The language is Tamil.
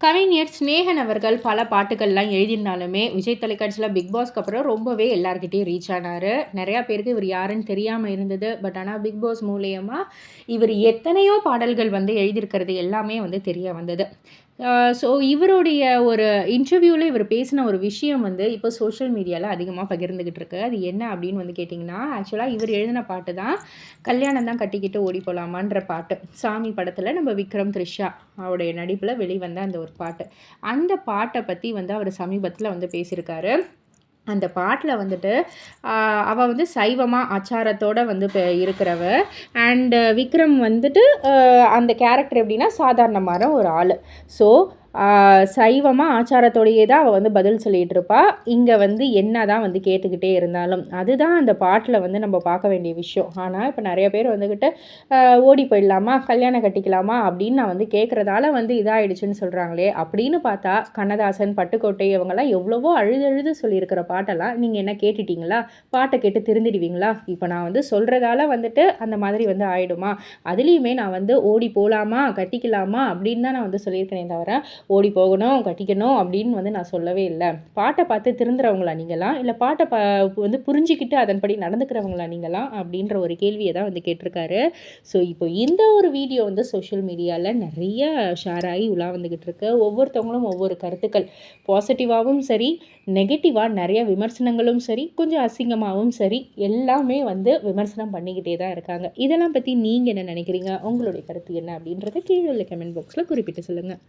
கவிஞர் ஸ்னேகன் அவர்கள் பல பாட்டுகள்லாம் எழுதினாலுமே விஜய் தொலைக்காட்சியில் பிக் பாஸ்க்கு அப்புறம் ரொம்பவே எல்லாருக்கிட்டையும் ரீச் ஆனார். நிறையா பேருக்கு இவர் யாருன்னு தெரியாமல் இருந்தது. பட் ஆனால் பிக் பாஸ் மூலியமாக இவர் எத்தனையோ பாடல்கள் வந்து எழுதியிருக்கிறது எல்லாமே வந்து தெரிய வந்தது. ஸோ இவருடைய ஒரு இன்டர்வியூவில் இவர் பேசின ஒரு விஷயம் வந்து இப்போ சோஷியல் மீடியாவில் அதிகமாக பகிர்ந்துக்கிட்டு இருக்கு. அது என்ன அப்படின்னு வந்து கேட்டிங்கன்னா ஆக்சுவலாக இவர் எழுதின பாட்டு தான் கல்யாணம் தான் கட்டிக்கிட்டு ஓடி போகலாமான்ற பாட்டு. சாமி படத்தில் நம்ம விக்ரம் த்ரிஷா அவருடைய நடிப்பில் வெளிவந்த அந்த ஒரு பாட்டு. அந்த பாட்டை பற்றி வந்து அவர் சமீபத்தில் வந்து பேசியிருக்காரு. அந்த பாட்டில் வந்துட்டு அவள் வந்து சைவமாக ஆச்சாரத்தோடு வந்து இப்போ இருக்கிறவ. அண்டு விக்ரம் வந்துட்டு அந்த கேரக்டர் எப்படின்னா சாதாரணமான ஒரு ஆள். ஸோ சைவமாக ஆச்சாரத்தோடையே தான் அவள் வந்து பதில் சொல்லிகிட்டு இருப்பா இங்கே வந்து என்ன தான் வந்து கேட்டுக்கிட்டே இருந்தாலும் அதுதான் அந்த பாட்டில் வந்து நம்ம பார்க்க வேண்டிய விஷயம். ஆனால் இப்போ நிறைய பேர் வந்துக்கிட்டு ஓடி போயிடலாமா? கல்யாணம் கட்டிக்கலாமா? அப்படின்னு நான் வந்து கேட்குறதால வந்து இதாகிடுச்சுன்னு சொல்கிறாங்களே அப்படின்னு பார்த்தா கண்ணதாசன் பட்டுக்கோட்டை இவங்கெல்லாம் எவ்வளவோ அழுது அழுது சொல்லியிருக்கிற பாட்டெல்லாம் நீங்கள் என்ன கேட்டுட்டீங்களா? பாட்டை கேட்டு திருந்திடுவீங்களா? இப்போ நான் வந்து சொல்கிறதால வந்துட்டு அந்த மாதிரி வந்து ஆகிடுமா அதுலேயுமே நான் வந்து ஓடி போகலாமா கட்டிக்கலாமா? அப்படின்னு தான் நான் வந்து சொல்லியிருக்கேனே தவிர ஓடி போகணும் கட்டிக்கணும் அப்படின்னு வந்து நான் சொல்லவே இல்லை. பாட்டை பார்த்து திருந்துறவங்களா நீங்களாம் இல்லை பாட்டை ப வந்து புரிஞ்சிக்கிட்டு அதன்படி நடந்துக்கிறவங்களா நீங்களாம் அப்படின்ற ஒரு கேள்வியை தான் வந்து கேட்டிருக்காரு. ஸோ இப்போ இந்த ஒரு வீடியோ வந்து சோஷியல் மீடியாவில் நிறைய ஷேர் ஆகி உலா வந்துக்கிட்டு இருக்கு. ஒவ்வொருத்தவங்களும் ஒவ்வொரு கருத்துக்கள். பாசிட்டிவாகவும் சரி நெகட்டிவாக நிறைய விமர்சனங்களும் சரி கொஞ்சம் அசிங்கமாகவும் சரி எல்லாமே வந்து விமர்சனம் பண்ணிக்கிட்டே தான் இருக்காங்க. இதெல்லாம் பற்றி நீங்கள் என்ன நினைக்கிறீங்க? உங்களுடைய கருத்து என்ன அப்படின்றத கீழே உள்ள கமெண்ட் பாக்ஸில் குறிப்பிட்டு சொல்லுங்கள்